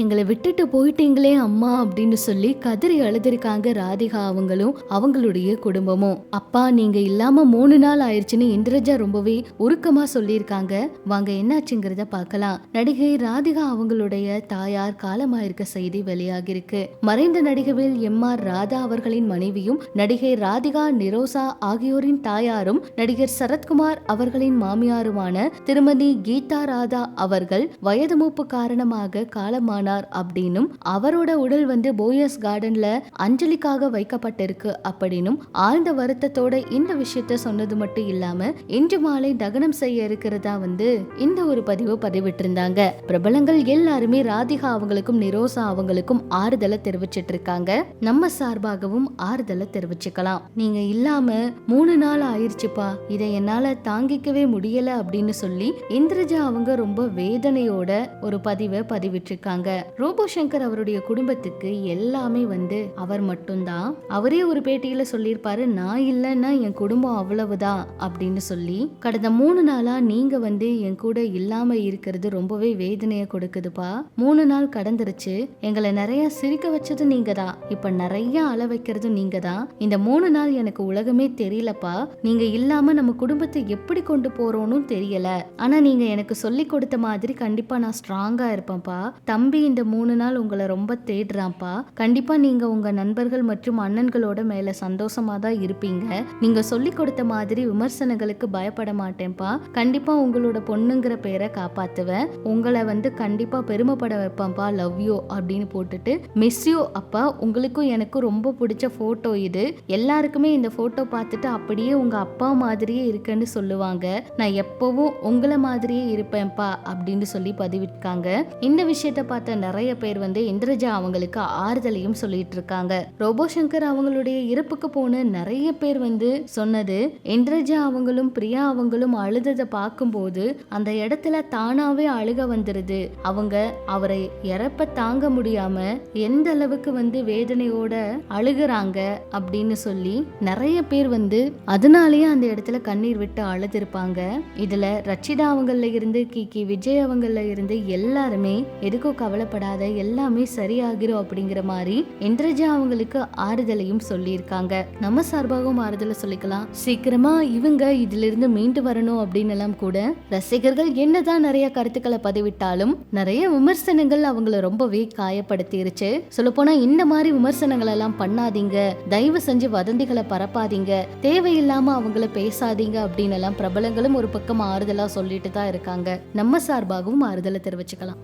எங்களை விட்டுட்டு போயிட்டீங்களே அம்மா அப்படின்னு சொல்லி கதறி அழுதுருக்காங்க ராதிகா அவங்களும் அவங்களுடைய குடும்பமும். அப்பா நீங்க இல்லாம மூணு நாள் ஆயிடுச்சுன்னு இந்திரஜா ரொம்பவே உருக்கமா சொல்லியிருக்காங்க. வாங்க என்னாச்சுங்கிறத பார்க்கலாம். நடிகை ராதிகா அவங்களுடைய தாயார் காலமாயிருக்க செய்தி வெளியாகிருக்கு மறைந்த நடிகவில் எம் ஆர் ராதா அவர்களின் மனைவியும் நடிகை ராதிகா நிரோசா ஆகியோரின் தாயாரும் நடிகர் சரத்குமார் அவர்களின் மாமியாருமான திருமதி கீதா ராதா அவர்கள் வயது மூப்பு காரணமாக காலமான காலமானார் அப்படின்னும் அவரோட உடல் வந்து போயஸ் கார்டன்ல அஞ்சலிக்காக வைக்கப்பட்டிருக்கு அப்படின்னும் ஆழ்ந்த வருத்தத்தோட இந்த விஷயத்த சொன்னது மட்டும் இல்லாம இன்று மாலை தகனம் செய்ய இருக்கிறதா வந்து இந்த ஒரு பதிவு பதிவிட்டிருந்தாங்க. பிரபலங்கள் எல்லாருமே ராதிகா அவங்களுக்கும் நிரோசா அவங்களுக்கும் ஆறுதலை தெரிவிச்சிட்டு இருக்காங்க நம்ம சார்பாகவும் ஆறுதலை தெரிவிச்சுக்கலாம். நீங்க இல்லாம மூணு நாள் ஆயிடுச்சுப்பா இதை என்னால தாங்கிக்கவே முடியல அப்படின்னு சொல்லி இந்திரஜா அவங்க ரொம்ப வேதனையோட ஒரு பதிவை பதிவிட்டிருக்காங்க. ரோபோ சங்கர் அவருடைய குடும்பத்துக்கு எல்லாமே வந்து அவர் மட்டும்தான். அவரே ஒரு பேட்டியில சொல்லியிருப்பாரு நான் இல்லைன்னா என் குடும்பம் அவ்வளவுதான் அப்படின்னு சொல்லி கடந்த மூணு நாளா நீங்க வந்து என் கூட இல்லாம இருக்கிறது ரொம்பவே வேதனையை கொடுக்குதுப்பா. மூணு நாள் கடந்துருச்சு எங்களை நிறைய சிரிக்க வச்சது நீங்க தான் இப்ப நிறைய அள வைக்கிறதும் நீங்க தான் இந்த மூணு நாள் எனக்கு உலகமே தெரியலப்பா. நீங்க இல்லாம நம்ம குடும்பத்தை எப்படி கொண்டு போறோம்னு தெரியல. ஆனா நீங்க எனக்கு சொல்லி கொடுத்த மாதிரி கண்டிப்பா நான் ஸ்ட்ராங்கா இருப்பேன்ப்பா. தம்பி இந்த மூணு நாள் உங்களை ரொம்ப தேடுறான்ப்பா. கண்டிப்பா நீங்க உங்க நண்பர்கள் மற்றும் அண்ணன்களோட மேல சந்தோஷமா தான் இருப்பீங்க. நீங்க சொல்லி கொடுத்த மாதிரி விமர்சனங்களுக்கு பயப்பட மாட்டேன்ப்பா. கண்டிப்பா உங்களோட பொண்ணுங்கிற பேரை காப்பாத்துவேன். உங்களை வந்து கண்டிப்பா பெருமைப்பட வைப்பேன்ப்பா. லவ் யூ அப்படின்னு போட்டுட்டு மிஸ் யூ அப்பா. உங்களுக்கும் எனக்கும் ரொம்ப பிடிச்ச போட்டோ இது. எல்லாருக்குமே இந்த போட்டோ பார்த்துட்டு அப்படியே உங்க அப்பா மாதிரியே இருக்குன்னு சொல்லுவாங்க. நான் எப்பவும் உங்களை மாதிரியே இருப்பேன்ப்பா அப்படின்னு சொல்லி பதிவிட்டாங்க. இந்த விஷயத்த பார்த்து நிறைய பேர் வந்து இந்திரஜா அவங்களுக்கு ஆறுதலையும் சொல்லிட்டு இருக்காங்க ரோபோ சங்கர் அவங்களுடைய இறப்புக்கு போன நிறைய பேர் வந்து சொன்னது இந்திரஜா அவங்களும் பிரியா அவங்களும் அழுததை பார்க்கும்போது அந்த இடத்துல தானாவே அழுக வந்துருது. அவங்க அவரை இறப்ப தாங்க முடியாம எந்த அளவுக்கு வந்து வேதனையோட அழுகுறாங்க அப்படின்னு சொல்லி நிறைய பேர் வந்து அதனாலேயே அந்த இடத்துல கண்ணீர் விட்டு அழுதுருப்பாங்க. இதுல ரச்சிதா அவங்கள இருந்து கி கி விஜய் அவங்கள இருந்து எல்லாருமே எதுக்கும் கவலைப்படாத எல்லாமே சரியாகிரும் அப்படிங்கிற மாதிரி இந்திரஜா அவங்களுக்கு ஆறுதலையும் சொல்லியிருக்காங்க. நம்ம சார்பாகவும் ஆறுதலை சொல்லிக்கலாம். சீக்கிரமா இவங்க இதுல இருந்து மீண்டு வரணும் அப்படின்னு எல்லாம் கூட ரசிகர்கள் என்னதான் நிறைய கருத்துக்களை பதிவிட்டாலும் நிறைய விமர்சனங்கள் அவங்கள ரொம்பவே காயப்படுத்திருச்சு. சொல்லப்போனா இந்த மாதிரி விமர்சனங்கள் எல்லாம் பண்ணாதீங்க. தயவு செஞ்சு வதந்திகளை பரப்பாதீங்க. தேவையில்லாம அவங்கள பேசாதீங்க அப்படின்னு எல்லாம் பிரபலங்களும் ஒரு பக்கம் ஆறுதலா சொல்லிட்டு தான் இருக்காங்க. நம்ம சார்பாகவும் ஆறுதலை தெரிவிச்சுக்கலாம்.